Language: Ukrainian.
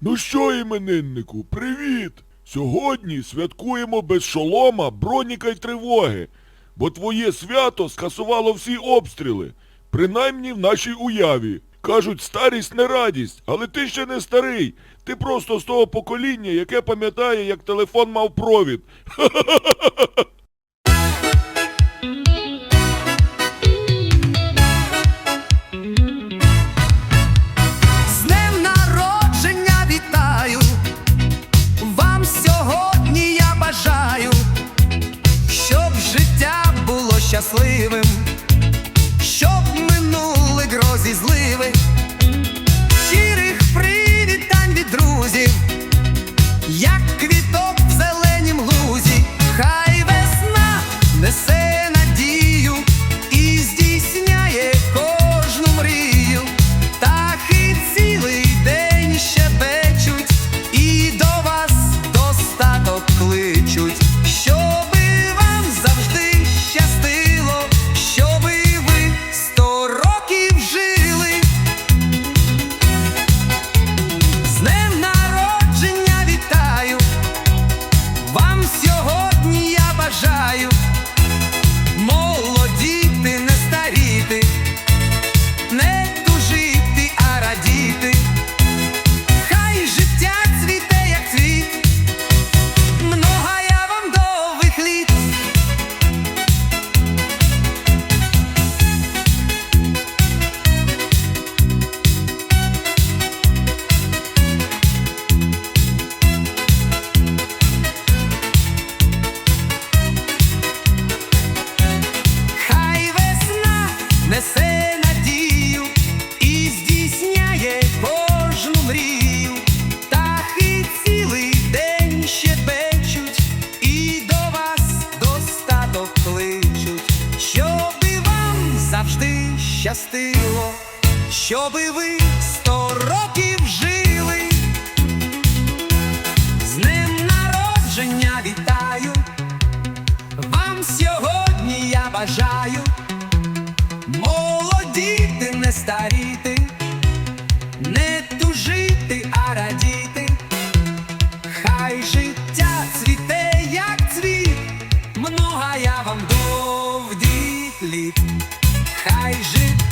Ну що, імениннику, привіт! Сьогодні святкуємо без шолома, броніка й тривоги, бо твоє свято скасувало всі обстріли, принаймні в нашій уяві. Кажуть, старість не радість, але ти ще не старий. Ти просто з того покоління, яке пам'ятає, як телефон мав провід. щасливим, щоб минули грозі зливи, щирих привітань від друзів, як квіт. несе надію і здійсняє кожну мрію, так і цілий день ще щебечуть і до вас достаток кличуть, щоби вам завжди щастило, щоби ви сто років жили, з днем народження вітаю, вам сьогодні я бажаю. Молодіти, не старіти, не тужити, а радіти, хай життя цвіте, як цвіт, много я вам довгих літ, хай життя.